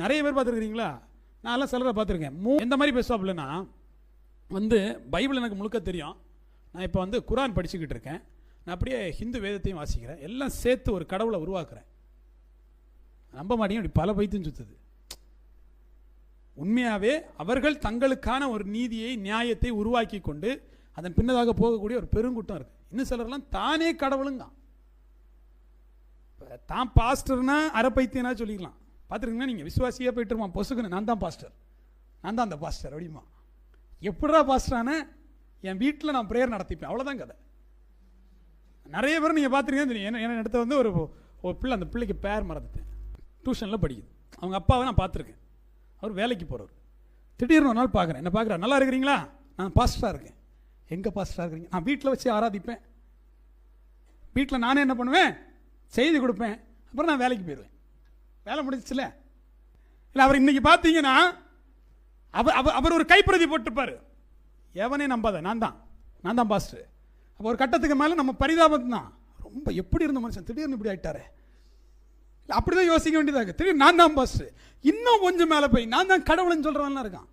நிறைய பேர் பார்த்துருக்குறீங்களா? நான் எல்லாம் சிலரை பார்த்துருக்கேன். மூ எந்த மாதிரி பேசுவாப்புலன்னா வந்து பைபிள் எனக்கு முழுக்க தெரியும். நான் இப்போ வந்து குரான் படிச்சுக்கிட்டு இருக்கேன். நான் அப்படியே ஹிந்து வேதத்தையும் வாசிக்கிறேன். எல்லாம் சேர்த்து ஒரு கடவுளை உருவாக்குறேன். நம்ப மாட்டேங்க அப்படி பல பைத்தியம் சுத்துது. உண்மையாகவே அவர்கள் தங்களுக்கான ஒரு நீதியை நியாயத்தை உருவாக்கி கொண்டு அதன் பின்னதாக போகக்கூடிய ஒரு பெருங்கூட்டம் இருக்குது இன்னும் சிலர்லாம் தானே கடவுளுங்க தான் பாஸ்டர்னா அரைப்பைத்தியனா சொல்லிக்கலாம். பார்த்துருக்கீங்கன்னா நீங்கள் விசுவாசியாக போயிட்டுருமா? பொசுக்குன்னு. நான் தான் பாஸ்டர் நான் தான் அந்த பாஸ்டர் அப்படிமா எப்படிடா பாஸ்டரான என் வீட்டில் நான் ப்ரேயர் நடத்திப்பேன். அவ்வளோதான் கதை. நிறைய பேர் நீங்கள் பார்த்துருக்கீங்க தெரியும். என்ன என்ன இடத்த வந்து ஒரு ஒரு பிள்ளை அந்த பிள்ளைக்கு பேர் மறந்துட்டேன். டியூஷனில் படிக்குது. அவங்க அப்பாவை நான் பார்த்துருக்கேன் அவர் வேலைக்கு போகிறவர் திடீர்னு ஒரு நாள் பார்க்குறேன் என்ன பார்க்குறேன் நல்லா இருக்கிறீங்களா? நான் பாஸ்டராக இருக்கேன். எங்கே பாஸ்டராக இருக்கிறீங்க? நான் வீட்டில் வச்சு ஆராதிப்பேன். வீட்டில் நானே என்ன பண்ணுவேன்? செய்தி கொடுப்பேன். அப்புறம் நான் வேலைக்கு போயிடுவேன். வேலை முடிஞ்சிச்சுல. இல்லை அவர் இன்னைக்கு பார்த்தீங்கன்னா அவர் அவர் அவர் ஒரு கைப்பிரதி போட்டிருப்பார். எவனே நம்பாத நான் தான். நான் தான் பாஸ்டர் அப்போ ஒரு கட்டத்துக்கு மேலே நம்ம பரிதாபம் தான். ரொம்ப எப்படி இருந்த மனுஷன்? திடீர்னு இப்படி ஆயிட்டாரே. அப்படி அப்படிதான் யோசிக்க வேண்டியதாக திடீர்னு நான் தான் பாஸ்டர் இன்னும் கொஞ்சம் மேலே போய் நான் தான் கடவுள்னு சொல்கிறவன்லாம் இருக்கான்.